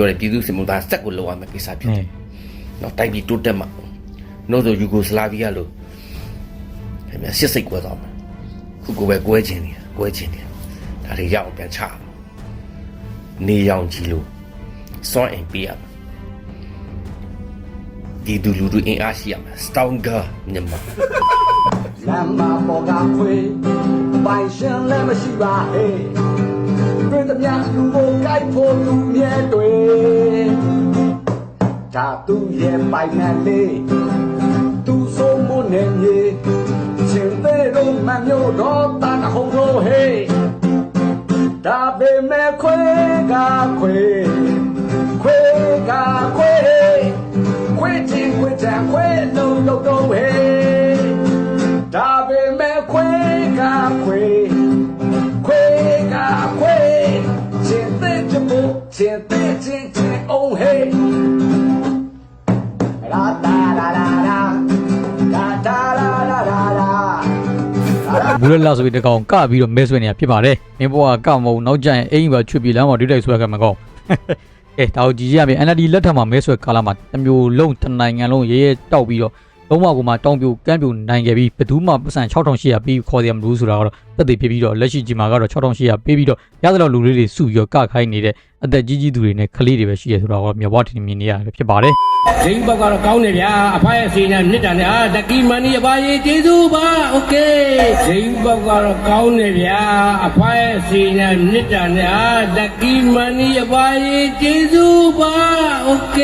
ပြောတယ်ပြည်သူစစ်မှုသားစက်ကိုလောက်ရမယ်ကိစ္စဖြစ်တယ်နော်တိုက်ပြီးတိုးတက်မှာနှုတ်ဆိုယူဂိုစလာဗီးယားလို့ခင်ဗျာစစ်စိတ်ကွဲသွားမှာခုကိုပဲကွဲခြင်းနေတာကွဲခြင်းနေတာဒါတွေရအောင်ပြန်ချအောင်နေရောင်ကြီးလို့စွန့်အိမ်ပေးရမှာဒီဒူလူဒူအင်အားရှိရမှာ stronger မြန်မာလမ်းမပေါ်ကခွေပိုင်ရှင်လည်းမရှိပါဟဲ့ တွေ့သမျှလူကိုကြိုက်ဖို့သူမြဲတွေ့ဒါသူရဲ့ပိုင်နယ်လေးသူဆုံးမနေမြေချင်းသေးတော့မမျိုးတော့တာဟုံးလို့ဟဲ့ဒါပေမဲ့ခွေကခွေခွေကခွေခွေချင်းခွေချင်ခွေလုံးလုံးတော့ဟဲ့ဒါပေမဲ့ခွေကခွေခွေ ချင်းတဲ့ချင်းချင်းအောင်ဟေးရာတာရာရာရာရာတာရာရာရာရာဘူးလက်လာဆိုပြီးတကောင်ကပြီးတော့မဲဆွဲနေတာဖြစ်ပါတယ်မင်းဘွားကမဟုတ်နောက်ကျရင်အိမ်ပါချွတ်ပြီးလမ်းပေါ်ဒိတ်တိုက်ဆွဲခဲ့မှာကောကဲဒါကိုကြည့်ရမယ် NLD လက်ထက်မှာမဲဆွဲကာလမှာတစ်မျိုးလုံးတစ်နိုင်ငံလုံးရဲရဲတောက်ပြီးတော့လုံးဝကိုမှတောင်းပြိုကမ်းပြိုနိုင်ခဲ့ပြီးဘယ်သူမှပတ်စံ6800ပြီးခေါ်တယ်မလို့ဆိုတာကတော့တက်တည်ဖြစ်ပြီးတော့လက်ရှိကြီးမှာကတော့6800ပြီးပြီးတော့ရသလောက်လူလေးတွေစုပြီးတော့ကခိုင်းနေတဲ့ အသက်ကြီးကြီးသူတွေနဲ့ကလေးတွေပဲရှိရဆိုတော့မြေဘွားထင်မြင်နေရတယ်ဖြစ်ပါတယ် ဒိန်းဘက်ကတော့ကောင်းတယ်ဗျာအဖရဲ့စီနဲ့မြစ်တာနဲ့အာတကီမန်နီအပါရေးကျေးဇူးပါโอเคဒိန်းဘက်ကတော့ကောင်းတယ်ဗျာအဖရဲ့စီနဲ့မြစ်တာနဲ့အာတကီမန်နီအပါရေးကျေးဇူးပါโอเค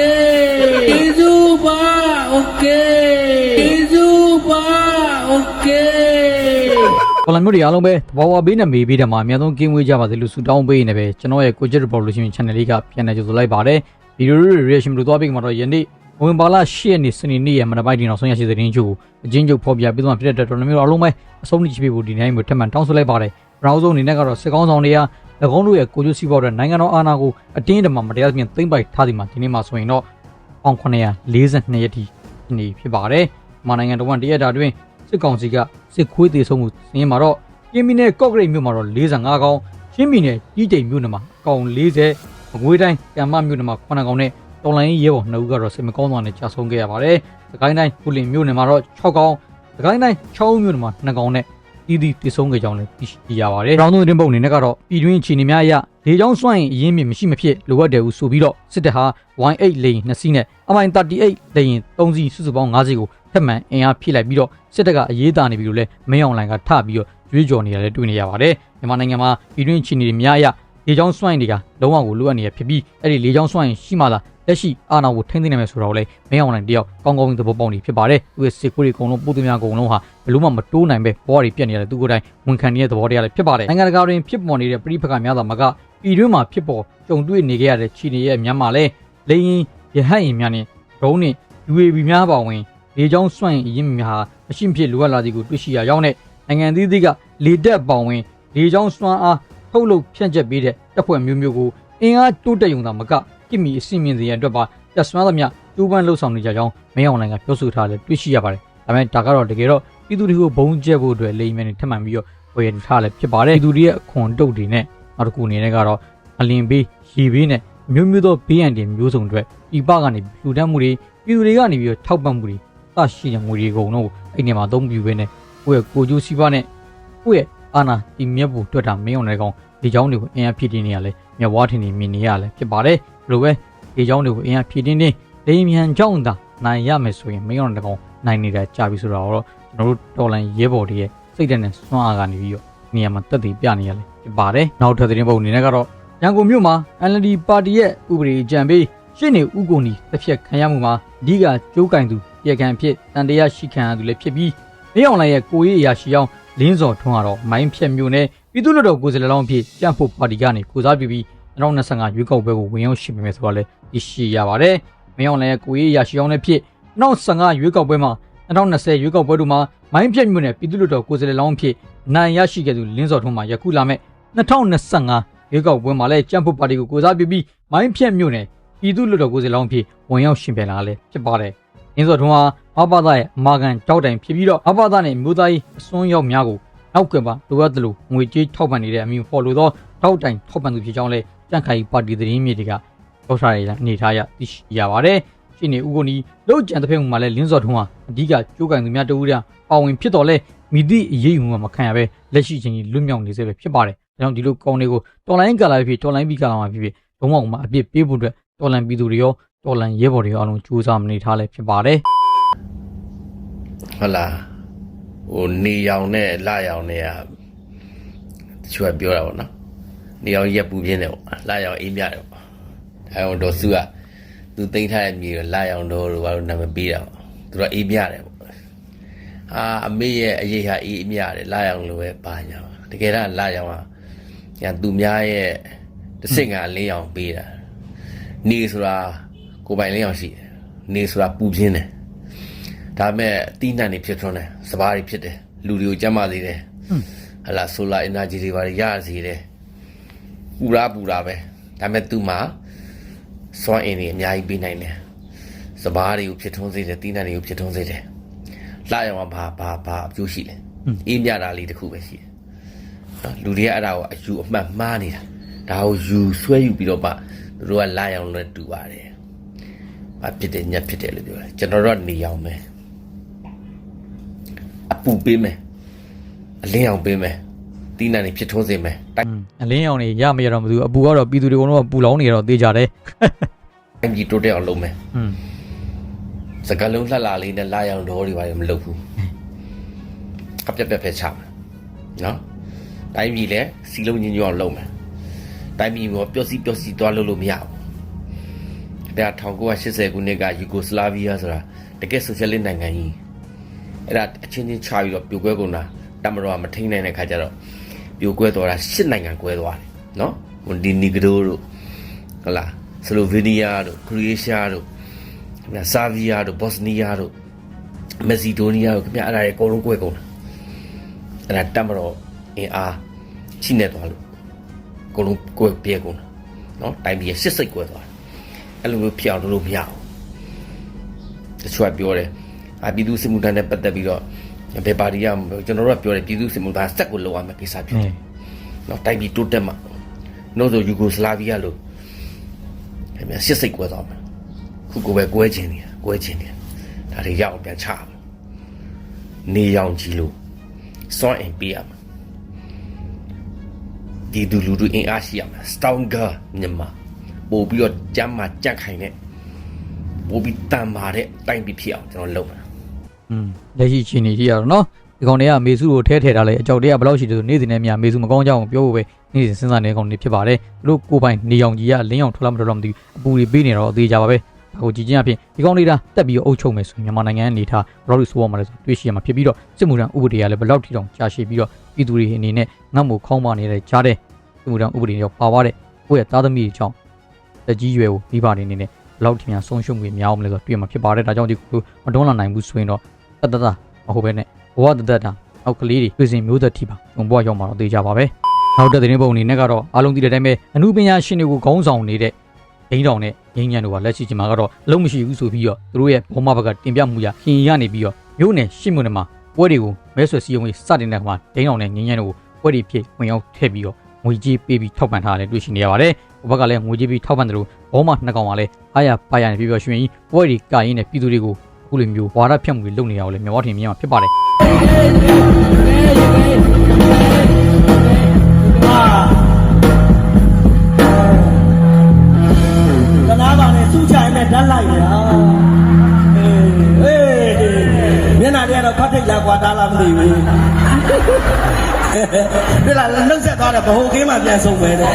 ကျေးဇူးပါโอเค ပေါ်လာမျိုးတွေအားလုံးပဲတဘာဝဘေးနဲ့မေးပေးတယ်မှာအများဆုံးကင်းဝေးကြပါစေလို့ဆုတောင်းပေးနေပဲကျွန်တော်ရဲ့ Coach Revolution Channel လေးကပြန်နေကြိုဆိုလိုက်ပါတယ်ဗီဒီယိုတွေ reaction လို့သွားပြီးမှတော့ယနေ့ဝင်ပါလာ၈ရက်နေ့စနေနေ့ရဲ့မနက်ပိုင်းဒီနောက်ဆုံးရရှိတဲ့သတင်းချုပ်ကိုအချင်းချုပ်ဖော်ပြပြီးတော့ဖြစ်တဲ့တော်တော်မျိုးအားလုံးပဲအဆုံးထိချပြဖို့ဒီနေ့မျိုးထပ်မံတောင်းဆိုလိုက်ပါတယ်ပထမဆုံးအနေနဲ့ကတော့စစ်ကောင်းဆောင်တွေက၎င်းတို့ရဲ့ကိုကျိုးစီးပွားတဲ့နိုင်ငံတော်အာဏာကိုအတင်းအဓမ္မမတရားသဖြင့်သိမ်းပိုက်ထားသည်မှာဒီနေ့မှာဆိုရင်တော့1942ရက်ထိနေဖြစ်ပါတယ်မြန်မာနိုင်ငံတော်ဝန်တရက်တာတွင် စစ်ကောင်စီကစစ်ခွေးသေးဆုံးမှုစင်းမှာတော့ကင်းမီနယ်ကော့ဂရိတ်မြို့မှာတော့45ကောင်ချင်းမီနယ်ကြီးတိမ်မြို့နယ်မှာအကောင်40မကွေးတိုင်းကံမမြို့နယ်မှာ9ကောင်နဲ့တော်လိုင်းရဲဘော်2ဦးကတော့စိတ်မကောင်းစွာနဲ့ကြာဆုံးခဲ့ရပါတယ်။သခိုင်းတိုင်းကုလင်မြို့နယ်မှာတော့6ကောင်သခိုင်းတိုင်း6ဦးမြို့နယ်မှာ2ကောင်နဲ့တီးတီးတည်ဆုံးခဲ့ကြောင်းလည်းသိရှိရပါတယ်။ရောင်းသုံးတင်ပုံအနေနဲ့ကတော့ပြည်တွင်းအခြေအနေများအရဒေချောင်းစွန့်ရင်အရင်းမြစ်မရှိမဖြစ်လိုအပ်တယ်ဟုဆိုပြီးတော့စစ်တပ်ဟာ Y8 လေရင်2စီးနဲ့ MI38 လေရင်3စီးစုစုပေါင်း5စီးကို ထပ်မံအင်အားဖြည့်လိုက်ပြီးတော့စစ်တပ်ကအရေးတာနေပြီလို့လည်းမင်းအောင်လိုင်ကထပြီးတော့ကြွေးကြော်နေရတယ်တွေ့နေရပါတယ်မြန်မာနိုင်ငံမှာပြည်တွင်းအခြေအနေတွေများအရလေကြောင်းစွန့်ရင်တွေကလုံးဝကိုလိုအပ်နေရဖြစ်ပြီးအဲ့ဒီလေကြောင်းစွန့်ရင်ရှိမှသာလက်ရှိအာဏာကိုထိန်းသိမ်းနိုင်မယ်ဆိုတော့လေမင်းအောင်လိုင်တယောက်ကောင်းကောင်းသဘောပေါက်နေဖြစ်ပါတယ်သူရဲ့စစ်ကွေးတွေအကုန်လုံးပို့သူများအကုန်လုံးဟာဘယ်လို့မှမတိုးနိုင်ပဲဘဝတွေပြတ်နေရတယ်သူကိုယ်တိုင်ဝန်ခံနေတဲ့သဘောတရားလည်းဖြစ်ပါတယ်နိုင်ငံတကာတွင်ဖြစ်ပေါ်နေတဲ့ပြိပခါများသာမကပြည်တွင်းမှာဖြစ်ပေါ်ကြုံတွေ့နေကြရတဲ့ခြေနေရဲ့မြန်မာလဲလေရင်ရဟတ်ရင်များနဲ့ဒရုန်းနဲ့ UAV များပါဝင် လေကြောင်းစွန့်ရင်အရင်များဟာမရှိမဖြစ်လိုအပ်လာသည်ကိုတွေ့ရှိရရောက်တဲ့နိုင်ငံသီးသီးကလေတက်ပေါဝင်လေကြောင်းစွမ်းအားထုတ်လုပ်ဖြန့်ကျက်ပေးတဲ့တပ်ဖွဲ့မျိုးမျိုးကိုအင်အားတိုးတက်ရုံသာမကကိမီအစီအမင်းစီရန်အတွက်ပါတက်ဆွမ်းသမျှကျိုးပန်းလှုပ်ဆောင်နေကြကြောင်းမင်းအောင်နိုင်ငံပြောဆိုထားတယ်တွေ့ရှိရပါတယ်ဒါပေမဲ့ဒါကတော့တကယ်တော့ပြည်သူတွေကိုဘုံကျက်ဖို့အတွက်လိမ်မြန်နေထပ်မံပြီးတော့ဝယ်ရထားလည်းဖြစ်ပါတယ်ပြည်သူတွေရဲ့အခွန်တုတ်တွေနဲ့နောက်တစ်ခုအနေနဲ့ကတော့အလင်ဘေးရေဘေးနဲ့မျိုးမျိုးသောဘေးရန်တွေမျိုးစုံတွေပြည်ပကနေလူတန်းမှုတွေပြည်သူတွေကနေပြီးတော့ထောက်ပံ့မှုတွေ သရှိတဲ့ငွေတွေကုန်တော့အဲ့ဒီမှာအသုံးပြုပေးနေကိုယ့်ရဲ့ကိုကျိုးစီးပွားနဲ့ကိုယ့်ရဲ့အာနာဒီမြက်ဖို့တွေ့တာမင်းအောင်တဲ့ကောင်ဒီเจ้าတွေကိုအင်အားဖြည့်တင်းနေရလဲမြက်ဝါထင်နေမြင်နေရလဲဖြစ်ပါတယ်ဘလို့ပဲဒီเจ้าတွေကိုအင်အားဖြည့်တင်းတင်းလိမ်မြန်ကြောင်းတာနိုင်ရမယ်ဆိုရင်မင်းအောင်တဲ့ကောင်နိုင်နေတာကြာပြီဆိုတော့ကျွန်တော်တို့တော်လန်ရဲဘော်တွေရဲ့စိတ်ဓာတ်နဲ့စွမ်းအားကနေပြီးတော့နေရာမှာတက်တည်ပြနေရလဲဖြစ်ပါတယ်နောက်ထပ်သတင်းပုံအနေနဲ့ကတော့ရန်ကုန်မြို့မှာ NLD ပါတီရဲ့ဥပဒေကြံပေးရှင်းနေဥကုန်ဒီတစ်ဖြက်ခံရမှုမှာအဓိကကြိုးကင်သူ ပြည်ခံဖြစ်တန်တရားရှိခံရသူလည်းဖြစ်ပြီးမင်းအောင်လှိုင်ရဲ့ကိုရေးအရာရှိအောင်လင်းစော်ထွန်းကတော့မိုင်းဖြက်မျိုးနဲ့ပြည်သူ့လွှတ်တော်ကိုယ်စားလှယ်လောင်းအဖြစ်ကြံ့ဖို့ပါတီကနေကိုစားပြုပြီး2025ရွေးကောက်ပွဲကိုဝင်ရောက်ရှိပေမဲ့ဆိုတော့လည်းသိရှိရပါတယ်။မင်းအောင်လှိုင်ရဲ့ကိုရေးအရာရှိအောင်လည်းဖြစ်2025ရွေးကောက်ပွဲမှာ2020ရွေးကောက်ပွဲတို့မှာမိုင်းဖြက်မျိုးနဲ့ပြည်သူ့လွှတ်တော်ကိုယ်စားလှယ်လောင်းအဖြစ်နိုင်ရရှိခဲ့သူလင်းစော်ထွန်းမှာယခုလာမဲ့2025ရွေးကောက်ပွဲမှာလည်းကြံ့ဖို့ပါတီကိုကိုစားပြုပြီးမိုင်းဖြက်မျိုးနဲ့ပြည်သူ့လွှတ်တော်ကိုယ်စားလှယ်လောင်းအဖြစ်ဝင်ရောက်ရှင်ပြန်လာလည်းဖြစ်ပါတယ်။ ရင်းစော်ထွန်းဟာမဘာသာရဲ့အမာခံတောက်တိုင်ဖြစ်ပြီးတော့မဘာသာနဲ့မျိုးသားရေးအစွန်းရောက်များကိုနောက်ကပါလိုအပ်သလိုငွေကြေးထောက်ပံ့နေတဲ့အမည်ဖော်လို့သောတောက်တိုင်ထောက်ပံ့သူဖြစ်ကြောင်းလဲကြန့်ခိုင်ပါတီသတင်းမြေတွေကပြောထားရတဲ့အနေထားအရသိရှိရပါတယ်ရှင်းနေဦးကိုနီလောက်ကြံတစ်ဖက်မှာလည်းလင်းစော်ထုံးဟာအဓိကကြိုးကန်သူများတဦးတည်းပါဝင်ဖြစ်တော်လဲမိသည့်အရေးယူမှုမှာမခံရပဲလက်ရှိချင်းကြီးလွတ်မြောက်နေစေပဲဖြစ်ပါတယ်ဒါကြောင့်ဒီလိုကောင်းတွေကိုတော်လိုင်းကာလာဖြစ်တော်လိုင်းပြီးကာလာမှာဖြစ်ဖြစ်ဘုံမောင်မှာအပြစ်ပေးဖို့အတွက်တော်လန်ပြည်သူတွေရော တော်လန်ရဲဘော်တွေရောအလုံးကြိုးစားမနေထားလဲဖြစ်ပါတယ်ဟုတ်လားဟိုနေရောင်နဲ့လာရောင်နဲ့ကတချို့ကပြောတာပေါ့နော်နေရောင်ရက်ပူပြင်းတယ်ပေါ့လာရောင်အေးမြတယ်ပေါ့ဒါကြောင့်ဒေါ်စုကသူသိမ်းထားတဲ့မြေကိုလာရောင်တော်တို့ဘာလို့နာမည်ပေးတာပေါ့သူကအေးမြတယ်ပေါ့အာအမေရဲ့အရေးဟာအေးမြတယ်လာရောင်လိုပဲပါညာပါတကယ်တော့လာရောင်ကညာသူများရဲ့တစ်စင်ကအလင်းရောင်ပေးတာနေဆိုတာ ကိုယ်ပိုင်လင်းရောင်ရှိတယ်နေဆိုတာပူပြင်းတယ်ဒါပေမဲ့အတိနှံနေဖြစ်ထွန်းတယ်စပားတွေဖြစ်တယ်လူတွေကိုကြမ်းမာစေတယ်ဟလာဆိုလာ energy တွေပါရစေတယ်ပူရာပူရာပဲဒါပေမဲ့သူ့မှာစွမ်းအင်တွေအများကြီးပေးနိုင်တယ်စပားတွေကိုဖြစ်ထွန်းစေတယ်တိနှံတွေကိုဖြစ်ထွန်းစေတယ်လှရောင်ကဘာဘာဘာအကျိုးရှိလဲအေးမြတာလေးတစ်ခုပဲရှိတယ်နော်လူတွေကအဲ့ဒါကိုအယူအမှတ်မှားနေတာဒါကိုယူဆွဲယူပြီးတော့မှသူတို့ကလှရောင်နဲ့တူပါတယ် အဖြစ်တယ်ညက်ဖြစ်တယ်လို့ပြောတယ်ကျွန်တော်တို့နေအောင်မယ်အပူပေးမယ်အလင်းအောင်ပေးမယ်တီးနှံနေဖြစ်ထွန်းစေမယ်တိုင်းအလင်းအောင်နေရမရတော့မသူအပူကတော့ပြည်သူတွေကတော့ပူလောင်နေတော့တေးကြတယ်တိုင်းကြီးတိုးတက်အောင်လုပ်မယ်อืมစကလုံးလှလှလေးနဲ့လာရောင်တော်တွေပါရမလုပ်ဘူးအပြက်ပြက်ဖဲချမယ်နော်တိုင်းပြည်လည်းစီလုံးညင်းညွတ်အောင်လုပ်မယ်တိုင်းပြည်ကပျော်စီပျော်စီသွားလို့လို့မရဘူး ဒါ1980ခုနှစ်ကယူဂိုစလာဗီးယားဆိုတာတကယ်ဆိုရှယ်လစ်နိုင်ငံကြီးအဲ့ဒါအချင်းချင်းချပြီးတော့ပြိုကွဲကုန်တာတမတော်ကမထိန်နိုင်တဲ့ခါကျတော့ပြိုကွဲသွားတာရှစ်နိုင်ငံကွဲသွားတယ်နော်ဟိုဒီနီဂရိုတို့ဟလာဆလိုဗေးနီးယားတို့ခရိုအေးရှားတို့ခင်ဗျာဆာဗီးယားတို့ဘော့စနီးယားတို့မက်ဆီဒိုနီးယားတို့ခင်ဗျာအဲ့ဒါတွေအကုန်လုံးကွဲကုန်တာအဲ့ဒါတမတော်အင်အားချိနေသွားလို့အကုန်လုံးကွဲပြဲကုန်တာနော်တိုင်းပြည်ရှစ်စိတ်ကွဲသွားတယ် အဲ့လိုမျိုးဖြစ်အောင်လုပ်လို့မရဘူးတချို့ကပြောတယ်အပြည်သူစစ်မှုထမ်းနဲ့ပတ်သက်ပြီးတော့ဘယ်ပါတီကကျွန်တော်တို့ကပြောတယ်ပြည်သူစစ်မှုထမ်းစက်ကိုလောက်ရမယ့်ကိစ္စဖြစ်တယ်နော်တိုက်ပြီးတိုးတက်မှာနှုတ်ဆိုယူဂိုစလာဗီးယားလို့ခင်ဗျာရှစ်စိတ်ကွဲသွားမှာခုကိုပဲကွဲခြင်းနေတာကွဲခြင်းနေတာဒါတွေရအောင်ပြန်ချအောင်နေရောင်ကြီးလို့စွန့်အင်ပေးရမှာဒီဒူလူဒူအင်အားရှိရမှာ stronger မြန်မာ ပို့ပြီးတော့ကြမ်းမှာကြက်ခိုင်တဲ့ပို့ပြီးတန်မာတဲ့တိုင်းပြည်ဖြစ်အောင်ကျွန်တော်လုပ်မှာอืมလက်ရှိချင်းနေကြည့်ရတော့နော်ဒီကောင်တွေကမေစုကိုထဲထည့်ထားလိုက်အကြောက်တွေကဘယ်လောက်ရှိတယ်ဆိုနေ့စဉ်နဲ့မြမေစုမကောင်းကြအောင်ပြောဖို့ပဲနေ့စဉ်စဉ်းစားနေတဲ့ကောင်တွေဖြစ်ပါတယ်သူတို့ကိုယ်ပိုင်နေအောင်ကြီးကလင်းအောင်ထွက်လာမထွက်တော့မသိဘူးအပူတွေပေးနေတော့အသေးကြပါပဲဒါကိုကြည့်ချင်းအဖြစ်ဒီကောင်တွေကတက်ပြီးအုပ်ချုပ်မယ်ဆိုမြန်မာနိုင်ငံအနေထားဘယ်လောက်ဆိုးရမှာလဲဆိုတွေ့ရှိရမှာဖြစ်ပြီးတော့စစ်မှုထမ်းဥပဒေကလည်းဘယ်လောက်ထိတောင်ကြာရှည်ပြီးတော့ပြည်သူတွေအနေနဲ့ငတ်မို့ခေါင်းမနေတဲ့ကြားတဲ့စစ်မှုထမ်းဥပဒေတွေပါသွားတဲ့ကိုယ့်ရဲ့သားသမီးတွေကြောင့် တက်ကြီးရွယ်ကိုမိဘတွေအနေနဲ့ဘယ်လောက်ထိများဆုံးရှုံးမှုများအောင်လဲဆိုတော့တွေ့မှာဖြစ်ပါတယ်ဒါကြောင့်ဒီလိုမတွန်းလာနိုင်ဘူးဆိုရင်တော့တတတမဟုတ်ပဲနဲ့ဘဝတတတာနောက်ကလေးတွေပြည်စင်မျိုးသက်ထိပါုံဘဝရောက်မှာတော့သိကြပါပဲနောက်တဲ့သတင်းပုံအနေနဲ့ကတော့အားလုံးသိတဲ့အတိုင်းပဲအမှုပညာရှင်တွေကိုခေါင်းဆောင်နေတဲ့ဒိန်းတောင်နဲ့ငင်းညံတို့ကလက်ရှိချိန်မှာကတော့အလုံးမရှိဘူးဆိုပြီးတော့သူတို့ရဲ့ဘောမဘက်ကတင်ပြမှုရခင်ရနေပြီးတော့မြို့နယ်ရှစ်မြို့နယ်မှာပွဲတွေကိုမဲဆွယ်စည်းရုံးရေးစတင်တဲ့ခါမှာဒိန်းတောင်နဲ့ငင်းညံတို့ကိုပွဲတွေဖြစ်ဝင်ရောက်ထည့်ပြီးတော့ ငွေကြေးပေးပြီးထောက်ပံ့ထားတယ်တွေ့ရှိနေရပါတယ်။ဘဘကလည်းငွေကြေးပြီးထောက်ပံ့တယ်လို့ဘောမနှစ်ကောင်ကလည်းအားရပါရနေပြီးတော့ရွှင်ကြီးပွဲတွေကရင်နဲ့ပြည်သူတွေကိုအခုလိုမျိုးဝါဒဖြတ်မှုတွေလုပ်နေရအောင်လည်းမြန်မာထင်မြင်မှာဖြစ်ပါတယ်တနာပါနဲ့စုချိုင်နဲ့ဓာတ်လိုက်တာအေးအေးမျက်နှာတွေကတော့ခတ်ထိတ်လာကွာတားလားမသိဘူး ဒီလားနှုတ်ဆက်သွားတယ်ဗဟိုကင်းမှပြန်ဆုံးပဲတဲ့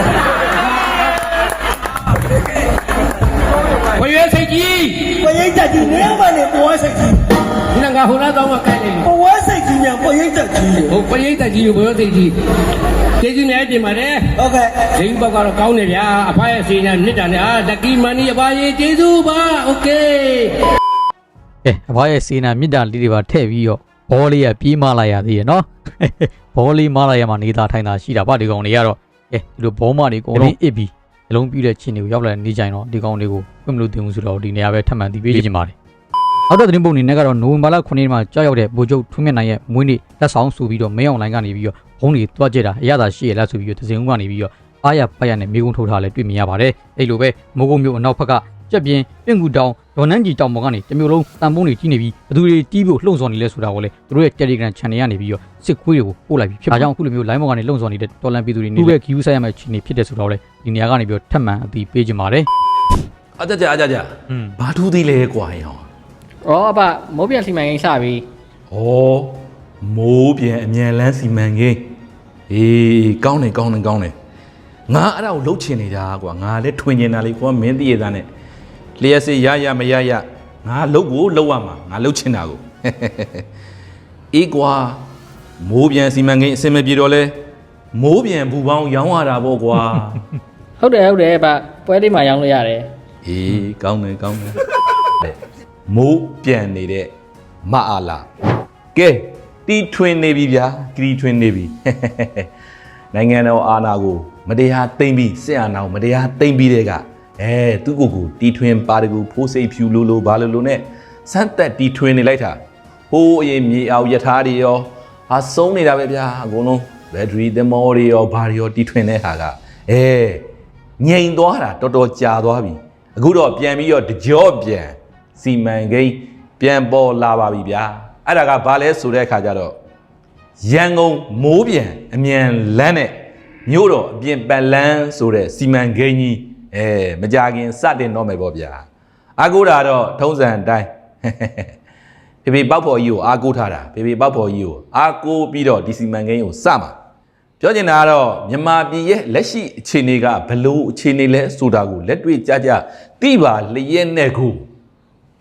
ဝရွေးစိတ်ကြီး ပရိတ်တက်ကြီးနေမနဲ့ပွဲစိတ်ကြီး ဒီနငါဟိုလားတောင်းမှကိုက်နေပြီ ပွဲစိတ်ကြီးမြန်ပရိတ်တက်ကြီး ဟိုပရိသတ်ကြီးကိုဘယ်လိုစိတ်ကြီးကျေးဇူးများတင်ပါတယ် ဟုတ်ကဲ့ ဇိမ်းဘောက်ကတော့ကောင်းတယ်ဗျာအဖရဲ့စီနဲ့နှစ်တန်နဲ့အာတက်ကီမန်နီအဖရဲ့ကျေးဇူးပါโอเค ကဲအဘရဲ့စေနာမြစ်တာလေးတွေပါထည့်ပြီးတော့ ဘောလေးကပြေးမလာရသေးရနော်ဘောလေးမလာရမှာနေသားထိုင်တာရှိတာဗဒီကောင်တွေကတော့ကဲဒီလိုဘောမတွေအကုန်လုံးအစ်ပြီးအလုံးပြည့်တဲ့ချင်းတွေကိုရောက်လာနေကြရင်တော့ဒီကောင်တွေကိုပြမလို့တင်ဘူးဆိုတော့ဒီနေရာပဲထပ်မံတည်ပေးချင်ပါတယ်နောက်တော့သတင်းပုံအနေနဲ့ကတော့နိုဝင်ဘာလ9ရက်နေ့မှာကြောက်ရောက်တဲ့ဗိုလ်ချုပ်ထွန်းမြတ်နိုင်ရဲ့မွေးနေ့လက်ဆောင်ဆိုပြီးတော့မင်းအောင်လိုင်းကနေပြီးတော့ဘုံတွေတွားကြတာအရသာရှိရလားဆိုပြီးတော့သစင်ဦးကနေပြီးတော့အားရပါရနဲ့မိကုံထုတ်ထားလဲတွေ့မြင်ရပါတယ်အဲ့လိုပဲမိုးကုံမျိုးအနောက်ဘက်ကကြက်ပြင်းပင့်ကူတောင် ဒေါ်နန်းကြီးတောင်ပေါ်ကနေတစ်မျိုးလုံးတန်ပုံးတွေကြီးနေပြီးဘသူတွေတီးဖို့လှုံ့ဆော်နေလဲဆိုတာကိုလေသူတို့ရဲ့ Telegram channel ကနေပြီးတော့စစ်ခွေးတွေကိုပို့လိုက်ပြီးဖြစ်ပါကြောင့်အခုလိုမျိုး line ပေါ်ကနေလှုံ့ဆော်နေတဲ့တော်လန်ပြည်သူတွေနေပဲ queue ဆိုင်ရမယ့်အခြေအနေဖြစ်တဲ့ဆိုတော့လေဒီနေရာကနေပြီးတော့ထပ်မံအသိပေးကြပါတယ်အကြကြအကြကြอืมဘာထူးသေးလဲကွာရော။ဩအဖမိုးပြန်စီမံကိန်းစပြီဩမိုးပြန်အမြန်လန်းစီမံကိန်းအေးကောင်းတယ်ကောင်းတယ်ကောင်းတယ်ငါအဲ့ဒါကိုလှုပ်ချင်နေတာကွာငါလည်းထွင်နေတာလေကွာမင်းတည့်ရသားနဲ့ လျှက်စေရရမရရငါလှုပ်ကိုလှုပ်ရမှာငါလှုပ်ချင်တာကိုအေးကွာမိုးပြန်စီမံကိန်းအစင်မပြေတော့လဲမိုးပြန်ဘူပေါင်းရောင်းရတာပေါ့ကွာ။ဟုတ်တယ်ဟုတ်တယ်အဖပွဲလေးမှာရောင်းလို့ရတယ်အေးကောင်းတယ်ကောင်းတယ်တဲ့မိုးပြန်နေတဲ့မအားလာကဲတီထွင်နေပြီဗျာတီထွင်နေပြီနိုင်ငံတော်အာဏာကို မတရားသိမ်းပြီးစစ်အာဏာကိုမတရားသိမ်းပြီးတဲ့က အဲသူ့ကိုယ်ကိုတီထွင်ပါတကူဖိုးစိတ်ဖြူလို့လို့ဘာလို့လို့နဲ့စမ်းသက်တီထွင်နေလိုက်တာဟိုးအရင်မြေအောင်ယထာတွေရောဟာဆုံးနေတာပဲဗျာအကုန်လုံးဘက်ထရီသမောတွေရောဘာတွေရောတီထွင်တဲ့ဟာကအဲငြိမ်သွားတာတော်တော်ကြာသွားပြီအခုတော့ပြန်ပြီးတော့တကြော့ပြန်စီမံကိန်းပြန်ပေါ်လာပါပြီဗျာအဲ့ဒါကဘာလဲဆိုတဲ့အခါကျတော့ရန်ကုန်မိုးပြန်အမြန်လမ်းနဲ့မြို့တော်အပြင်ပန်လန်းဆိုတဲ့စီမံကိန်းကြီး အဲမကြခင်စတင်တော့မယ်ပေါ့ဗျာအာကိုတာတော့ထုံးစံအတိုင်းဖေဖေပေါက်ဖော်ကြီးကိုအာကိုထားတာဖေဖေပေါက်ဖော်ကြီးကိုအာကိုပြီးတော့ဒီစီမံကိန်းကိုစမှာပြောချင်တာကတော့မြန်မာပြည်ရဲ့လက်ရှိအခြေအနေကဘလို့အခြေအနေလဲဆိုတာကိုလက်တွေ့ကြကြသိပါလျက်နဲ့ကို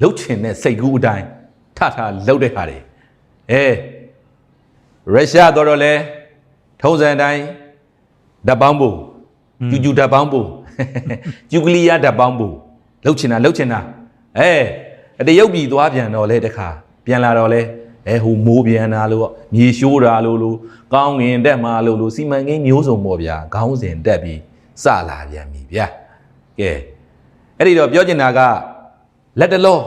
လှုပ်ချင်တဲ့စိတ်ကူးအတိုင်းထထလှုပ်တဲ့ဟာတွေအဲရုရှားတော့တော့လဲထုံးစံအတိုင်းဓာတ်ပေါင်းဖို့ကျူကျူဓာတ်ပေါင်းဖို့ ကျူကလီယာဓာတ်ပေါင်းဖို့လှုပ်ချင်တာလှုပ်ချင်တာအဲအတရုပ်ပြည်သွားပြန်တော့လဲတခါပြန်လာတော့လဲအဲဟိုမိုးပြန်တာလို့မြေရှိုးတာလို့လို့ကောင်းငင်တက်မှာလို့လို့စီမံကိန်းမျိုးစုံပေါ့ဗျာခေါင်းစဉ်တက်ပြီးစလာပြန်ပြီဗျာကဲအဲ့ဒီတော့ပြောချင်တာကလက်တလော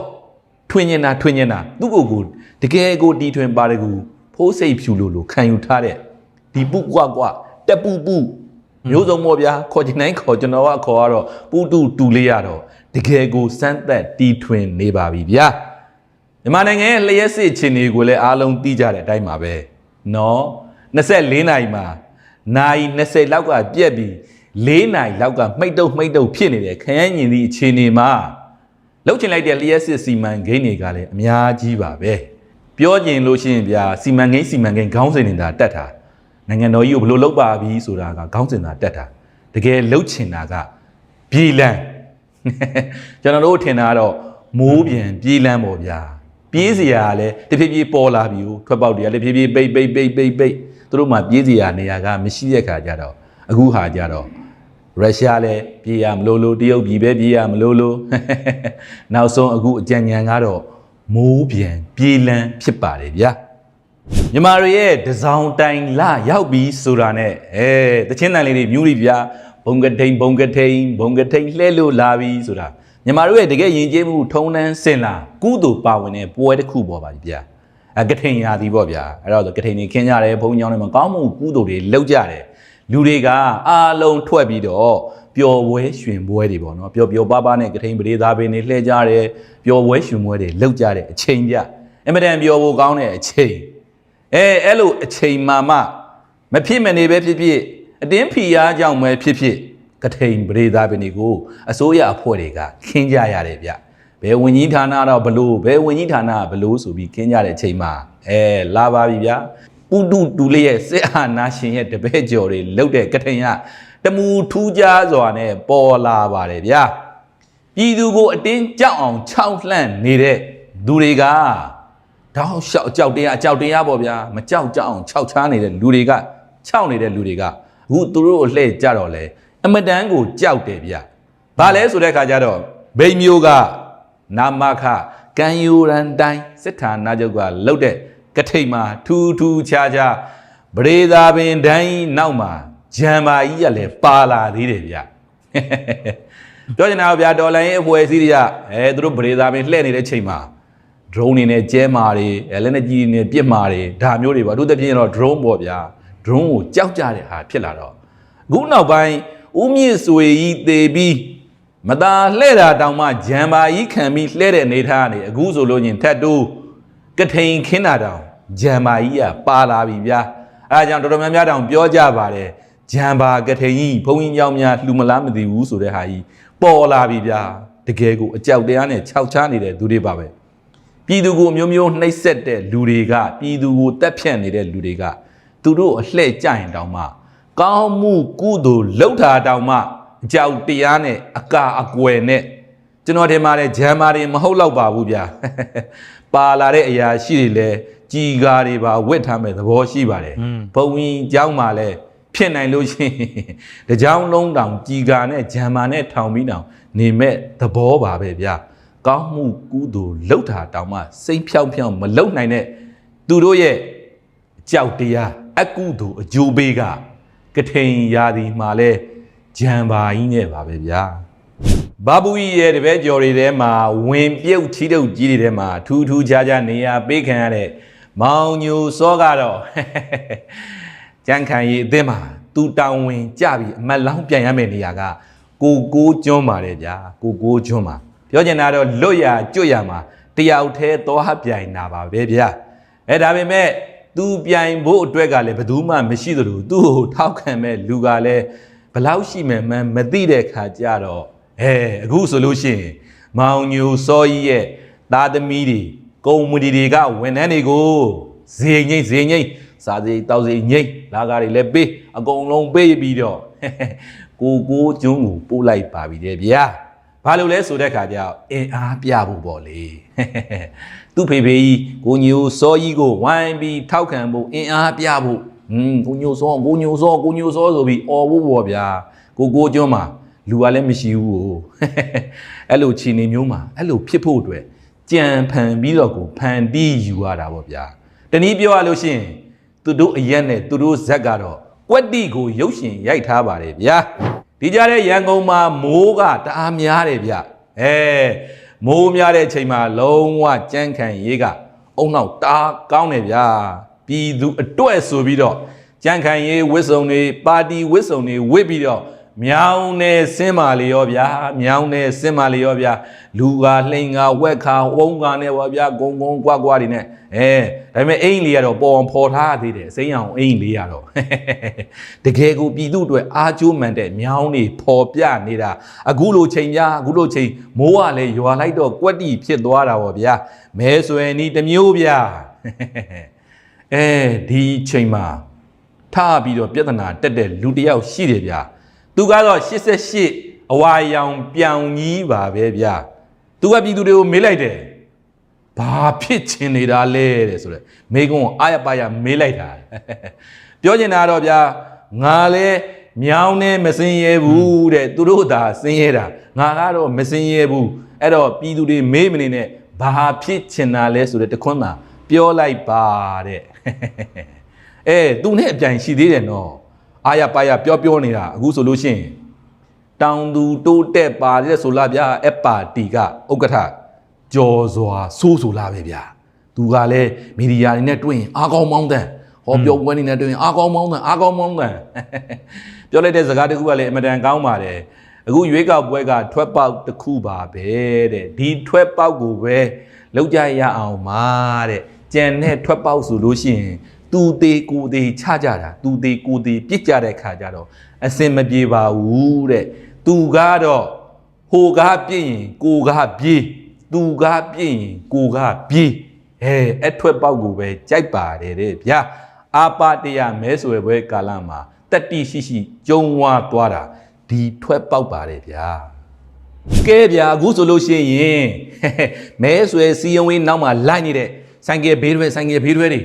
ထွင်ညင်တာထွင်ညင်တာသူ့ကိုယ်ကိုတကယ်ကိုတီထွင်ပါတကူဖိုးစိတ်ဖြူလို့လို့ခံယူထားတဲ့ဒီပုကွာကွာတက်ပူပူ မျိုးစုံပေါ့ဗျာခေါ်ချင်တိုင်းခေါ်ကျွန်တော်ကခေါ်ရတော့ပူတူတူလေးရတော့တကယ်ကိုစမ်းသက်တီထွင်နေပါပြီဗျာမြန်မာနိုင်ငံရဲ့လျှက်စစ်အခြေအနေကိုလည်းအားလုံးသိကြတဲ့အတိုင်းပါပဲနော်24နိုင်မှာနိုင်20လောက်ကပြက်ပြီး4နိုင်လောက်ကမှိတ်တုပ်မှိတ်တုပ်ဖြစ်နေတဲ့ခရမ်းညင်သည့်အခြေအနေမှာလှုပ်ချင်လိုက်တဲ့လျှက်စစ်စီမံကိန်းတွေကလည်းအများကြီးပါပဲပြောကျင်လို့ရှိရင်ဗျာစီမံကိန်းစီမံကိန်းခေါင်းစဉ်နေတာတက်တာ နိုင်ငံတော်ကြီးကိုဘယ်လိုလုပ်ပါပြီဆိုတာကခေါင်းစဉ်တာတက်တာတကယ်လှုပ်ချင်တာကပြည်လန်းကျွန်တော်တို့ထင်တာကတော့မိုးပြန်ပြည်လန်းပေါ့ဗျာပြေးစရာကလည်းတဖြည်းဖြည်းပေါ်လာပြီကိုထွက်ပေါက်တွေကလည်းဖြည်းဖြည်းပိတ်ပိတ်ပိတ်ပိတ်ပိတ်သူတို့မှပြေးစရာနေရာကမရှိတဲ့ခါကျတော့အခုဟာကျတော့ရုရှားလည်းပြေးရမလို့လို့တရုတ်ပြည်ပဲပြေးရမလို့လို့နောက်ဆုံးအခုအကြံဉာဏ်ကတော့မိုးပြန်ပြေးလန်းဖြစ်ပါတယ်ဗျာ မြန်မာတွေရဲ့တစောင်းတိုင်လရောက်ပြီဆိုတာနဲ့အဲတချင်းတန်လေးတွေမြူးပြီဗျာဘုံကထိန်ဘုံကထိန်ဘုံကထိန်လှဲလို့လာပြီဆိုတာမြန်မာတို့ရဲ့တကယ်ယဉ်ကျေးမှုထုံးတန်းစင်လာကုသိုလ်ပါဝင်တဲ့ပွဲတစ်ခုပေါ်ပါပြီဗျာအကထိန်ရာသီပေါ့ဗျာအဲ့တော့ကထိန်နေခင်းကြတယ်ဘုံကြောင်းတွေမှာကောင်းမှုကုသိုလ်တွေလုပ်ကြတယ်လူတွေကအားလုံးထွက်ပြီးတော့ပျော်ပွဲရွှင်ပွဲတွေပေါ့နော်ပျော်ပျော်ပါးပါးနဲ့ကထိန်ပရိသားပင်တွေလှည့်ကြတယ်ပျော်ပွဲရွှင်ပွဲတွေလုပ်ကြတဲ့အချိန်ကြအင်မတန်ပျော်ဖို့ကောင်းတဲ့အချိန် အဲအဲ့လိုအချိန်မှမှမဖြစ်မနေပဲဖြစ်ဖြစ်အတင်းဖီအားကြောင့်ပဲဖြစ်ဖြစ်ကထိန်ပရိသားပင်တွေကိုအစိုးရအဖွဲ့တွေကခင်းကြရတယ်ဗျဘယ်ဝင်ကြီးဌာနတော့ဘလို့ဘယ်ဝင်ကြီးဌာနကဘလို့ဆိုပြီးခင်းကြတဲ့အချိန်မှာအဲလာပါပြီဗျာပုတုတူလေးရဲ့စစ်အာနာရှင်ရဲ့တပည့်ကျော်တွေလှုပ်တဲ့ကထိန်ရတမူထူးခြားစွာနဲ့ပေါ်လာပါတယ်ဗျာပြည်သူကိုအတင်းကြောက်အောင်ခြောက်လှန့်နေတဲ့လူတွေက တောက်လျှောက်ကြောက်တရားကြောက်တရားပေါ့ဗျာမကြောက်ကြောက်အောင်ခြောက်ချားနေတဲ့လူတွေကခြောက်နေတဲ့လူတွေကအခုသူတို့ကိုလှည့်ကြတော့လေအမတန်းကိုကြောက်တယ်ဗျဘာလဲဆိုတဲ့ခါကျတော့ဗိမျိုးကနာမခကံယူရန်တိုင်းစစ်ဌာနချုပ်ကလှုပ်တဲ့ကထိန်မှာထူးထူးခြားခြားပရိသာပင်တိုင်းနောက်မှာဂျံမာကြီးကလည်းပါလာသေးတယ်ဗျပြောချင်တာကဗျာဒေါ်လာရဲ့အဖွဲ့အစည်းတွေကအဲသူတို့ပရိသာပင်လှည့်နေတဲ့ချိန်မှာ drone တွေနဲ့ကျဲမာတွေအဲလက်နဲ့ကြီးတွေနဲ့ပြစ်မာတွေဒါမျိုးတွေပေါ့အထူးသဖြင့်တော့ drone ပေါ့ဗျာ drone ကိုကြောက်ကြတဲ့ဟာဖြစ်လာတော့အခုနောက်ပိုင်းဦးမြင့်စွေကြီးတေပြီးမตาလှဲ့တာတောင်မှဂျံပါကြီးခံပြီးလှဲ့တဲ့အနေထားကနေအခုဆိုလို့ချင်းထက်တိုးကထိန်ခင်းတာတောင်ဂျံပါကြီးကပါလာပြီဗျာအဲဒါကြောင့်တော်တော်များများတောင်ပြောကြပါတယ်ဂျံပါကထိန်ကြီးဘုံကြီးကြောင်များလှူမလားမသိဘူးဆိုတဲ့ဟာကြီးပေါ်လာပြီဗျာတကယ်ကိုအကြောက်တရားနဲ့ခြောက်ချားနေတဲ့သူတွေပါပဲ ပြည်သူကိုမျိုးမျိုးနှိပ်စက်တဲ့လူတွေကပြည်သူကိုတက်ဖြတ်နေတဲ့လူတွေကသူတို့အလှဲ့ကြရင်တောင်မှကောင်းမှုကုသိုလ်လှုပ်တာတောင်မှအကြောက်တရားနဲ့အကာအကွယ်နဲ့ကျွန်တော်ထင်ပါတယ်ဂျမ်းမာတွေမဟုတ်တော့ပါဘူးဗျာ ပါလာတဲ့အရာရှိတွေလဲကြီးကားတွေပါဝတ်ထားမဲ့သဘောရှိပါတယ်ဘုံကြီးเจ้าမှာလဲဖြစ်နိုင်လို့ရှိရင်တကြောင်လုံးတောင်ကြီးကာနဲ့ဂျမ်းမာနဲ့ထောင်ပြီးတောင်နေမဲ့သဘောပါပဲဗျာ ကောင်းမှုကုသိုလ်လှုပ်တာတောင်မှစိတ်ဖြောင်းဖြောင်းမလှုပ်နိုင်တဲ့သူတို့ရဲ့ကြောက်တရားအကုသိုလ်အကျိုးပေးကကထိန်ရာဒီမှာလဲဂျံပါကြီးနဲ့ပါပဲဗျာဘာဘူးကြီးရဲ့တပည့်ကျော်တွေထဲမှာဝင်ပြုတ်ချီတုပ်ကြီးတွေထဲမှာထူးထူးခြားခြားနေရာပေးခံရတဲ့မောင်ညိုစောကတော့ကြံခံရီအသင်းမှာသူတောင်းဝင်ကြပြီးအမတ်လောင်းပြန်ရမယ့်နေရာကကိုကိုကျွန်းပါတယ်ဗျာကိုကိုကျွန်းပါ ပြောချင်တာတော့လွတ်ရကျွတ်ရမှာတယောက်တည်းသွားပြိုင်တာပါပဲဗျာအဲဒါပေမဲ့သူပြိုင်ဖို့အတွက်ကလည်းဘယ်သူမှမရှိသလိုသူ့ကိုထောက်ခံမဲ့လူကလည်းဘလောက်ရှိမှန်းမသိတဲ့ခါကြတော့အဲအခုဆိုလို့ရှိရင်မောင်ညိုစောကြီးရဲ့သားသမီးတွေကုမ္ပဏီတွေကဝန်ထမ်းတွေကိုဈေးငိမ့်ဈေးငိမ့်စားစီတောက်စီငိမ့်လာကားတွေလည်းပေးအကုန်လုံးပေးပြီးတော့ကိုကိုကျွန်းကိုပို့လိုက်ပါပြီတဲ့ဗျာ ဘာလို့လဲဆိုတဲ့ခါကျတော့အင်အားပြဖို့ပေါ့လေသူ့ဖေဖေကြီးကိုညိုစောကြီးကိုဝိုင်းပြီးထောက်ခံဖို့အင်အားပြဖို့ဟွန်းကိုညိုစောကိုညိုစောကိုညိုစောဆိုပြီးអော်ဖို့ပေါ့ဗျာကိုကိုကျွန်းမှာလူကလည်းမရှိဘူးကိုအဲ့လိုခြေနေမျိုးမှာအဲ့လိုဖြစ်ဖို့အတွက်ကြံဖန်ပြီးတော့ကိုဖန်တီးယူရတာပေါ့ဗျာတနည်းပြောရလို့ရှိရင်သူတို့အရက်နဲ့သူတို့ဇက်ကတော့ကွက်တိကိုရုပ်ရှင်ရိုက်ထားပါတယ်ဗျာ ဒီကြတဲ့ရန်ကုန်မှာမိုးကတအားများတယ်ဗျအဲမိုးများတဲ့အချိန်မှာလုံးဝကြမ်းခံရေးကအုံနောက်တအားကောင်းတယ်ဗျာပြည်သူအတွက်ဆိုပြီးတော့ကြမ်းခံရေးဝစ်စုံတွေပါတီဝစ်စုံတွေဝစ်ပြီးတော့ မြောင်းနေစင်းမာလေရောဗျာမြောင်းနေစင်းမာလေရောဗျာလူကလှိန်ကဝက်ခါဝုံကနဲ့ပါဗျာဂုံဂုံကွာကွာတွေနဲ့အဲဒါပေမဲ့အိမ်လေးကတော့ပေါ်အောင်ဖော်ထားသေးတယ်စိမ့်အောင်အိမ်လေးကတော့တကယ်ကိုပြည်သူအတွက်အားကျိုးမှန်တဲ့မြောင်းနေဖော်ပြနေတာအခုလိုချိန်ပြအခုလိုချိန်မိုးကလည်းရွာလိုက်တော့ကွက်တီဖြစ်သွားတာပေါ့ဗျာမဲဆွယ်နီးတစ်မျိုးဗျာအဲဒီချိန်မှာထပြီးတော့ပြဿနာတက်တဲ့လူတစ်ယောက်ရှိတယ်ဗျာ သူကတော့88အဝါရောင်ပြောင်ကြီးပါပဲဗျာသူကပြည်သူတွေကိုမေးလိုက်တယ်ဘာဖြစ်ချင်နေတာလဲတဲ့ဆိုတော့မိကုံးကိုအာရပါရမေးလိုက်တာပြောချင်တာတော့ဗျာငါလဲမြောင်းနဲ့မစင်ရဲဘူးတဲ့သူတို့သာစင်ရဲတာငါကတော့မစင်ရဲဘူးအဲ့တော့ပြည်သူတွေမေးမနေနဲ့ဘာဖြစ်ချင်တာလဲဆိုတဲ့တခွန်းသာပြောလိုက်ပါတဲ့အဲသူနဲ့အပြိုင်ရှိသေးတယ်နော် အာရပါရပြောပြောနေတာအခုဆိုလို့ရှိရင်တောင်သူတိုးတက်ပါတဲ့ဆိုလားဗျာအပါတီကဥက္ကဋ္ဌကြော်စွာစိုးဆိုလားပဲဗျာသူကလည်းမီဒီယာတွေနဲ့တွေ့ရင်အားကောင်းမောင်းတဲ့ဟောပြောပွဲနေနဲ့တွေ့ရင်အားကောင်းမောင်းတဲ့အားကောင်းမောင်းတဲ့ပြောလိုက်တဲ့စကားတစ်ခုကလည်းအမတန်ကောင်းပါတယ်အခုရွေးကောက်ပွဲကထွက်ပေါက်တစ်ခုပါပဲတဲ့ဒီထွက်ပေါက်ကိုပဲလောက်ကြရအောင်ပါတဲ့ကြံတဲ့ထွက်ပေါက်ဆိုလို့ရှိရင် သူသေးကိုသေးချကြတာသူသေးကိုသေးပြစ်ကြတဲ့ခါကျတော့အစင်မပြေပါဘူးတဲ့သူကတော့ဟိုကားပြစ်ရင်ကိုကားပြေးသူကားပြစ်ရင်ကိုကားပြေးအဲအထွက်ပေါက်ကိုပဲကြိုက်ပါတယ်တဲ့ဗျာအာပါတရမဲဆွယ်ပွဲကာလမှာတတိရှိရှိကျုံဝါသွားတာဒီထွက်ပေါက်ပါတယ်ဗျာကဲဗျာအခုဆိုလို့ရှိရင်မဲဆွဲစီယံဝင်းနောက်မှာလိုက်နေတဲ့ဆိုင်ကယ်ဘေးတွေဆိုင်ကယ်ဘေးတွေတွေ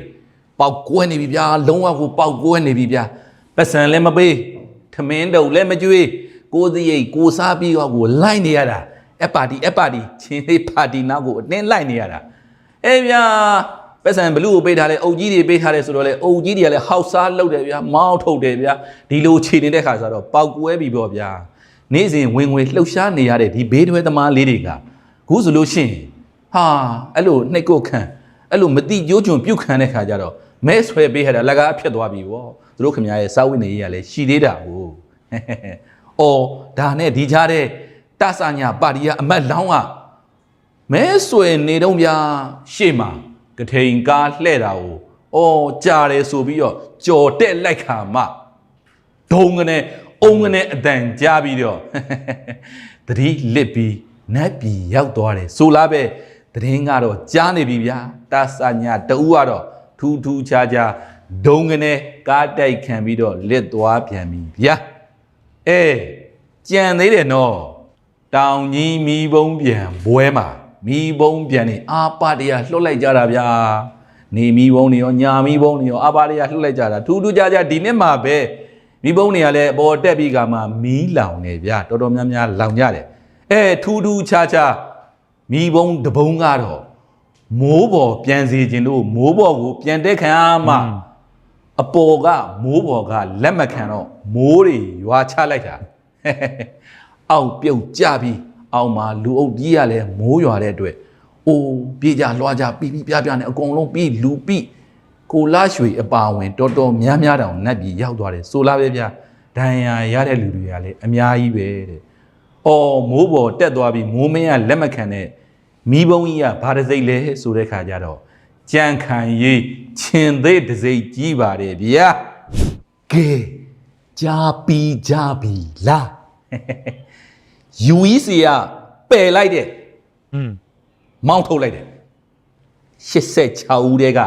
ပေါက်ကွဲနေပြီဗျာလုံးဝကိုပေါက်ကွဲနေပြီဗျာပတ်စံလည်းမပေးထမင်းတုပ်လည်းမကြွေးကိုယ်စရိတ်ကိုယ်စားပြီးတော့ကိုလိုက်နေရတာအပါတီအပါတီချင်းလေးပါတီနောက်ကိုအတင်းလိုက်နေရတာအေးဗျာပတ်စံဘလူးကိုပေးထားလဲအုပ်ကြီးတွေပေးထားလဲဆိုတော့လေအုပ်ကြီးတွေကလည်းဟောက်စားလုပ်တယ်ဗျာမောင်းထုတ်တယ်ဗျာဒီလိုခြေနေတဲ့ခါဆိုတော့ပေါက်ကွဲပြီပေါ့ဗျာနေ့စဉ်ဝင်ငွေလှုပ်ရှားနေရတဲ့ဒီဘေးတွဲသမားလေးတွေကခုဆိုလို့ရှိရင်ဟာအဲ့လိုနှိတ်ကိုခံအဲ့လိုမတိကြိုးကျွန်ပြုတ်ခံတဲ့ခါကျတော့ မဲဆွဲပေးရတာလကားဖြစ်သွားပြီဗောသူတို့ခင်ဗျားရဲ့စာဝိနေရေးကလည်းရှိသေးတာကိုဩ။အော်ဒါနဲ့ဒီကြားတဲ့တဆာညာပါတီကအမတ်လောင်းကမဲဆွေနေတော့ဗျာရှေ့မှာကထိန်ကားလှဲ့တာကိုအော်ကြားတယ်ဆိုပြီးတော့ကြော်တက်လိုက်ခါမှဒုံကနေအုံကနေအတန်ကြားပြီးတော့တတိလစ်ပြီးနတ်ပြည်ရောက်သွားတယ်ဆိုလားပဲတရင်ကတော့ကြားနေပြီဗျာတဆာညာတူကတော့ ထူးထူးခြားခြားဒုံကနေကားတိုက်ခံပြီးတော့လစ်သွားပြန်ပြီဗျာအေးကြံသေးတယ်နော်တောင်ကြီးမီးဘုံပြန်ဘွဲမှာမီးဘုံပြန်နေအာပါတရလွတ်လိုက်ကြတာဗျာနေမီးဘုံနေရောညာမီးဘုံနေရောအာပါတရလွတ်လိုက်ကြတာထူးထူးခြားခြားဒီနှစ်မှာပဲမီးဘုံတွေကလည်းအပေါ်တက်ပြီးကမှမီးလောင်နေဗျာတော်တော်များများလောင်ကြတယ်အဲထူးထူးခြားခြားမီးဘုံတဘုံကတော့ မိုးပေါ်ပြန်စီခြင်းတို့မိုးပေါ်ကိုပြန်တက်ခံရမှအပေါ်ကမိုးပေါ်ကလက်မခံတော့မိုးတွေရွာချလိုက်တာအောက်ပြုတ်ကြပြီးအောက်မှာလူအုပ်ကြီးရလဲမိုးရွာတဲ့အတွက်အိုးပြေးကြလွှားကြပြီးပြီးပြပြနဲ့အကုန်လုံးပြီးလူပြီးကိုလာရွှေအပါဝင်တော်တော်များများတောင်နတ်ပြည်ရောက်သွားတယ်ဆိုလာပဲဗျဒဏ်ရာရတဲ့လူတွေကလည်းအများကြီးပဲတဲ့။အော်မိုးပေါ်တက်သွားပြီးမိုးမင်းကလက်မခံတဲ့ မိဘုံကြီးကဘာတစ်စိတ်လဲဆိုတဲ့ခါကျတော့ကြံခံရေးခြင်သေးတစ်စိတ်ကြီးပါတယ်ဗျာ။ကဲကြားပြီးကြားပြီးလား UEC ကပယ်လိုက်တဲ့อืมမောင်းထုတ်လိုက်တယ်86ဦးတည်းက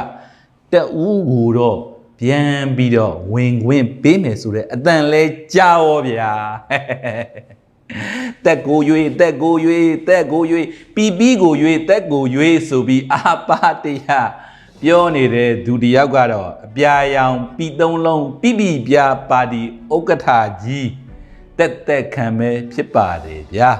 တက်ဦးကိုတော့ပြန်ပြီးတော့ဝင်ခွင့်ပေးမယ်ဆိုတဲ့အတန်လဲကြားရောဗျာ တက်ကိုရွေတက်ကိုရွေတက်ကိုရွေပီပီကိုရွေတက်ကိုရွေဆိုပြီးအာပါတရပြောနေတဲ့ဒုတိယကတော့အပြာရောင်ပီသုံးလုံးပြပြပြပါတီဥက္ကဋ္ဌကြီးတက်တက်ခံပဲဖြစ်ပါတယ်ဗျာ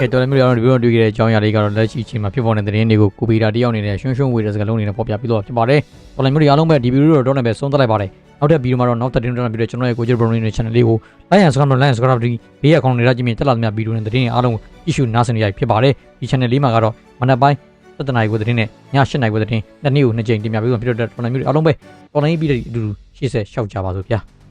ကဲတော်လည်းမျိုးရောဒီဗီဒီယိုတွေ့ခဲ့တဲ့အကြောင်းအရာလေးကတော့လက်ရှိအချိန်မှာဖြစ်ပေါ်နေတဲ့သတင်းတွေကိုကိုပီတာတယောက်အနေနဲ့ရှွန်းရှွန်းဝေတဲ့စကားလုံးတွေနဲ့ပေါ်ပြပြီးတော့ဖြစ်ပါတယ်။တော်လည်းမျိုးတွေအားလုံးပဲဒီဗီဒီယိုတော့တော့လည်းပဲဆုံးသက်လိုက်ပါတယ်။ နောက်ထပ်ဗီဒီယိုမှာတော့နောက်သတင်းတော့ပြီးတော့ကျွန်တော်ရဲ့ကိုကျဘရုံနဲ့ channel လေးကို like and subscribe နဲ့ like and subscribe ပြီးဘေးအကောင့်တွေရကြည့်မြင်တက်လာသမျှဗီဒီယိုနဲ့သတင်းတွေအားလုံး issue နားဆင်နေရဖြစ်ပါတယ်။ဒီ channel လေးမှာကတော့မနက်ပိုင်း7နာရီကိုသတင်းနဲ့ည8နာရီကိုသတင်းနှစ်နေ့ကိုနှစ်ကြိမ်တင်ပြပြီးတော့ဖြစ်တော့တော်လည်းမျိုးတွေအားလုံးပဲတော်လည်းပြီးတဲ့အတူတူရှေ့ဆက်ရှောက်ကြပါစို့ဗျာ။